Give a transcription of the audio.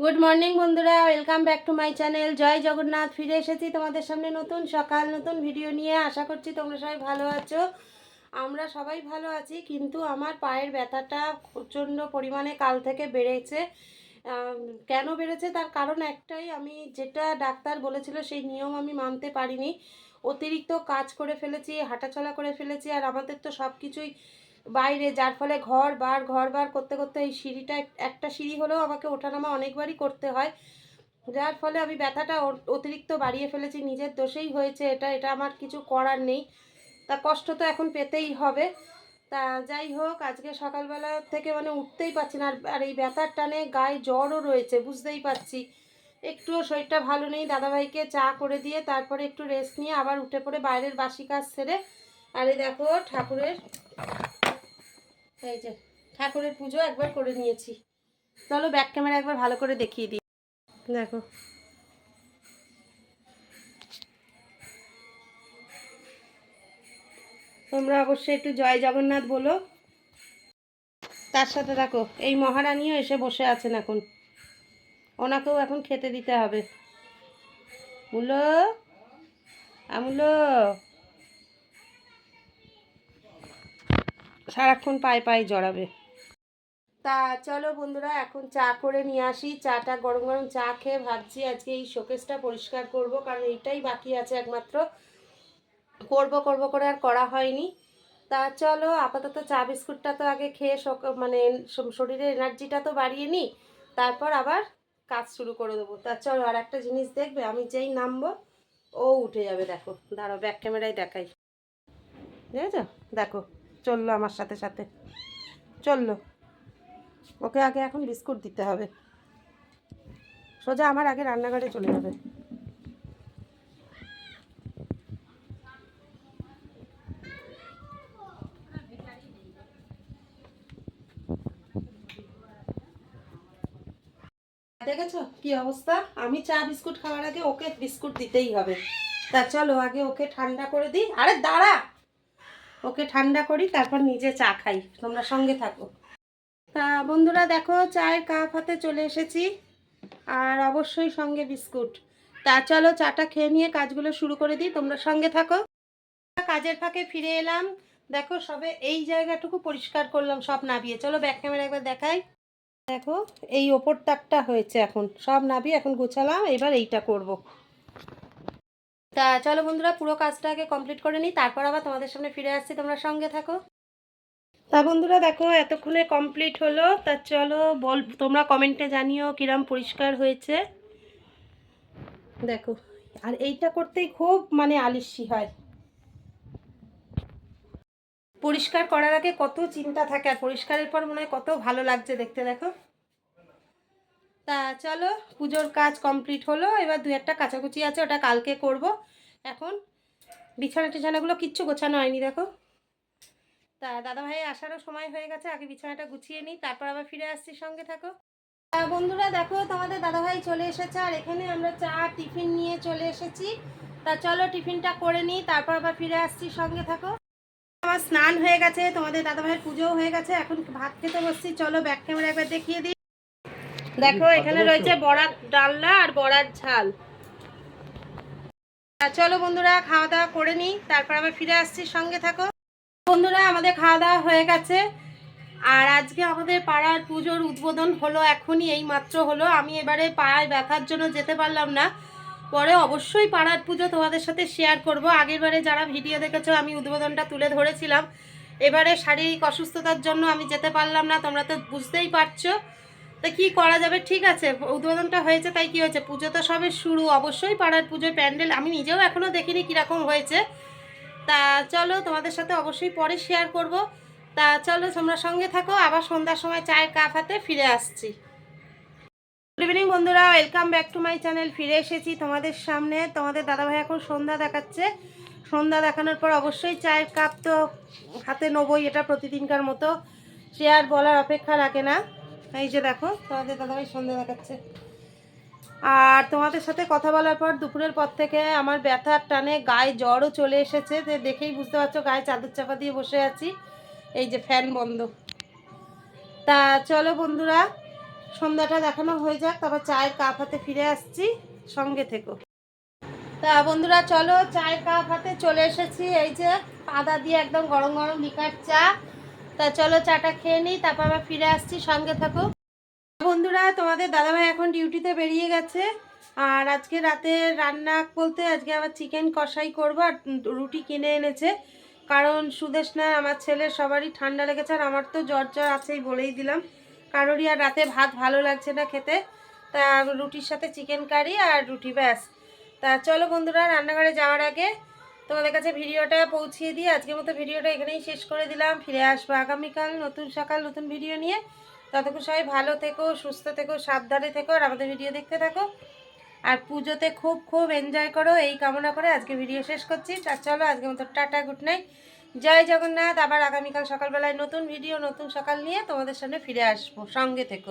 Good morning বন্ধুরা। Welcome back to my channel জয় জগন্নাথ, ফিরে এসেছি তোমাদের সামনে নতুন সকাল, নতুন ভিডিও নিয়ে। আশা করছি তোমরা সবাই ভালো আছো। আমরা সবাই ভালো আছি, কিন্তু আমার পায়ের ব্যথাটা প্রচণ্ড পরিমাণে কাল থেকে বেড়েছে। কেন বেড়েছে? তার কারণ একটাই, আমি যেটা ডাক্তার বলেছিল, সেই নিয়ম আমি মানতে পারিনি। অতিরিক্ত কাজ করে ফেলেছি, হাঁটাচলা করে ফেলেছি, আর আমাদের তো সব কিছুই বাইরে, যার ফলে ঘর বার ঘর বার করতে করতে এই সিঁড়িটা একটা সিঁড়ি হলেও আমাকে ওঠানামা অনেকবারই করতে হয়। যার ফলে আমি ব্যথাটা অতিরিক্ত বাড়িয়ে ফেলেছি, নিজের দোষেই হয়েছে এটা এটা আমার কিছু করার নেই। তা কষ্ট তো এখন পেতেই হবে। তা যাই হোক, আজকে সকালবেলা থেকে মানে উঠতেই পারছি না, আর এই ব্যথার টানে গায়ে জ্বরও রয়েছে, বুঝতেই পারছি। একটুও শরীরটা ভালো নেই, দাদাভাইকে চা করে দিয়ে তারপরে একটু রেস্ট নিয়ে আবার উঠে পড়ে বাইরের বাসি কাজ সেরে। আর এই দেখো ঠাকুরের এই যে, ঠাকুরের পুজো একবার করে নিয়েছি। চলো ব্যাক ক্যামেরা একবার ভালো করে দেখিয়ে দিই। দেখো। তোমরা অবশ্যই একটু জয় জগন্নাথ বলো। তার সাথে দেখো, এই মহারানীও এসে বসে আছেন এখন। ওনাকেও এখন খেতে দিতে হবে। মুলো আমুলো? সারাক্ষণ পায়ে পায়ে জড়াবে। তা চলো বন্ধুরা, এখন চা করে নিয়ে আসি। চাটা গরম গরম চা খেয়ে ভাবছি আজকে এই শোকেসটা পরিষ্কার করব, কারণ এইটাই বাকি আছে একমাত্র। করব করব করে আর করা হয়নি। তা চলো, আপাতত চা বিস্কুটটা তো আগে খেয়ে মানে শরীরের এনার্জিটা তো বাড়িয়ে নিই, তারপর আবার কাজ শুরু করে দেবো। তা চলো, আর একটা জিনিস দেখবে, আমি যেই নামবো, ও উঠে যাবে, দেখো। দাঁড়াও, ব্যাক ক্যামেরায় দেখাই। বুঝেছ দেখো। চলল আমার সাথে সাথে। চলল। ওকে আগে এখন বিস্কুট দিতে হবে। সোজা আমার আগে রান্নাঘরে চলে যাবে। দেখেছ কি অবস্থা? আমি চা বিস্কুট খাওয়ার আগে ওকে বিস্কুট দিতেই হবে। তা চলো আগে ওকে ঠান্ডা করে দিই। আরে দাঁড়া! ওকে ঠান্ডা করি, তারপর নিজে চা খাই। তোমরা সঙ্গে থাকো। তা বন্ধুরা দেখো, চায়ের কাপ হাতে চলে এসেছি। আর অবশ্যই সঙ্গে বিস্কুট। তা চলো চাটা খেয়ে নিয়ে কাজগুলো শুরু করে দিই, তোমরা সঙ্গে থাকো। কাজের ফাঁকে ফিরে এলাম। দেখো, সবে এই জায়গাটুকু পরিষ্কার করলাম, সব নাবিয়ে। চলো ব্যাক ক্যামেরা একবার দেখাই। দেখো, এই ওপর তাকটা হয়েছে এখন। সব নাবিয়ে এখন গোছালাম, এবার এইটা করব। তা চলো বন্ধুরা পুরো কাজটা আগে কমপ্লিট করে নিই, তারপর আবার তোমাদের সামনে ফিরে আসছি, তোমরা সঙ্গে থাকো। তা বন্ধুরা দেখো, এতক্ষণে কমপ্লিট হলো, তা চলো বল, তোমরা কমেন্টে জানিও কিরম পরিষ্কার হয়েছে। দেখো, আর এইটা করতেই খুব মানে আলিস্যি হয়। পরিষ্কার করার আগে কত চিন্তা থাকে, আর পরিষ্কারের পর মনে হয় কত ভালো লাগছে দেখতে, দেখো। তা চলো, পুজোর কাজ কমপ্লিট হলো, এবার দু একটা কাচাকুচি আছে, ওটা কালকে করব। এখন বিছানা টিছানাগুলো কিচ্ছু গোছানো হয়নি, দেখো। তা দাদাভাই আসারও সময় হয়ে গেছে, আগে বিছানাটা গুছিয়ে নিই, তারপর আবার ফিরে আসছি সঙ্গে থাকো। বন্ধুরা, দেখো, তোমাদের দাদাভাই চলে এসেছে, আর এখানে আমরা চা, টিফিন নিয়ে চলে এসেছি। তা চলো, টিফিনটা করে নিই, তারপর আবার ফিরে আসছি সঙ্গে থাকো। আমার স্নান হয়ে গেছে, তোমাদের দাদাভাইয়ের পুজোও হয়ে গেছে, এখন ভাত খেতে বসছি, চলো ব্যাক ক্যামেরা একবার দেখিয়ে দিই। দেখো এখানে রয়েছে বড়ার ডালনা আর বড়ার ঝাল। চলো বন্ধুরা খাওয়া দাওয়া করে নিই তারপর আবার ফিরে আসছি সঙ্গে থাকো। বন্ধুরা আমাদের খাওয়া দাওয়া হয়ে গেছে। আর আজকে আমাদের পাড়ার পুজোর উদ্বোধন হলো এখনই এই মাত্র হলো। আমি এবারে পাড়ায় ব্যথার জন্য যেতে পারলাম না। পরে অবশ্যই পাড়ার পুজো তোমাদের সাথে শেয়ার করব। আগেরবারে যারা ভিডিও দেখেছ আমি উদ্বোধনটা তুলে ধরেছিলাম। এবারে শারীরিক অসুস্থতার জন্য আমি যেতে পারলাম না তোমরা তো বুঝতেই পারছ। তা কি করা যাবে? ঠিক আছে, উদ্বোধনটা হয়েছে, তাই কি হয়েছে? পুজো তো সবে শুরু, অবশ্যই পাড়ার পুজোর প্যান্ডেল। আমি নিজেও এখনও দেখিনি কীরকম হয়েছে। তা চলো, তোমাদের সাথে অবশ্যই পরে শেয়ার করব। তা চলো, তোমরা সঙ্গে থাকো, আবার সন্ধ্যার সময় চায়ের কাপ হাতে ফিরে আসছি। গুড ইভিনিং বন্ধুরা welcome back to my channel ফিরে এসেছি তোমাদের সামনে। তোমাদের দাদাভাই এখন সন্ধ্যা দেখাচ্ছে। সন্ধ্যা দেখানোর পর অবশ্যই চায়ের কাপ তো হাতে নেবই, এটা প্রতিদিনকার মতো। সে আর বলার অপেক্ষা রাখে না। এই যে দেখো, তোমাদের দাদাভাই সন্ধ্যা দেখাচ্ছে। আর তোমাদের সাথে কথা বলার পর দুপুরের পর থেকে আমার ব্যথার টানে, গায়ে জ্বরও চলে এসেছে। যে দেখেই বুঝতে পারছ, গায়ে চাদর চাপা দিয়ে বসে আছি। এই যে ফ্যান বন্ধ। তা চলো বন্ধুরা, সন্ধ্যাটা দেখানো হয়ে যাক, তারপর চায়ের কাপ হাতে ফিরে আসছি, সঙ্গে থেকো। তা বন্ধুরা, চলো চায়ের কাপ হাতে চলে এসেছি। এই যে আদা দিয়ে একদম গরম গরম লিকার চা। তা চলো চাটা খেয়ে নিই, তারপর আবার ফিরে আসছি, সঙ্গে থাকো। বন্ধুরা, তোমাদের দাদাভাই এখন ডিউটিতে বেরিয়ে গেছে। আর আজকে রাতে রান্না বলতে আজকে আবার চিকেন কষাই করব আর রুটি কিনে এনেছে। কারণ সুদেশ না আমার ছেলের সবারই ঠান্ডা লেগেছে, আর আমার তো জ্বর জ্বর আছেই বলেই দিলাম। কারোরই আর রাতে ভাত ভালো লাগছে না খেতে। তা রুটির সাথে চিকেন কারি আর রুটি ব্যাস। তা চলো বন্ধুরা, রান্নাঘরে যাওয়ার আগে তোমাদের কাছে ভিডিওটা পৌঁছিয়ে দিয়ে আজকের মতো ভিডিওটা এখানেই শেষ করে দিলাম। ফিরে আসব আগামীকাল নতুন সকাল, নতুন ভিডিও নিয়ে। ততক্ষণ সবাই ভালো থেকো, সুস্থ থেকো, সাবধানে থেকো, আর আমাদের ভিডিও দেখতে থাকো। আর পুজোতে খুব খুব এনজয় করো, এই কামনা করে আজকে ভিডিও শেষ করছি। তা চলো আজকের মতো টাটা গুড নাইট জয় জগন্নাথ, আবার আগামীকাল সকালবেলায় নতুন ভিডিও, নতুন সকাল নিয়ে তোমাদের সামনে ফিরে আসব। সঙ্গে থেকো।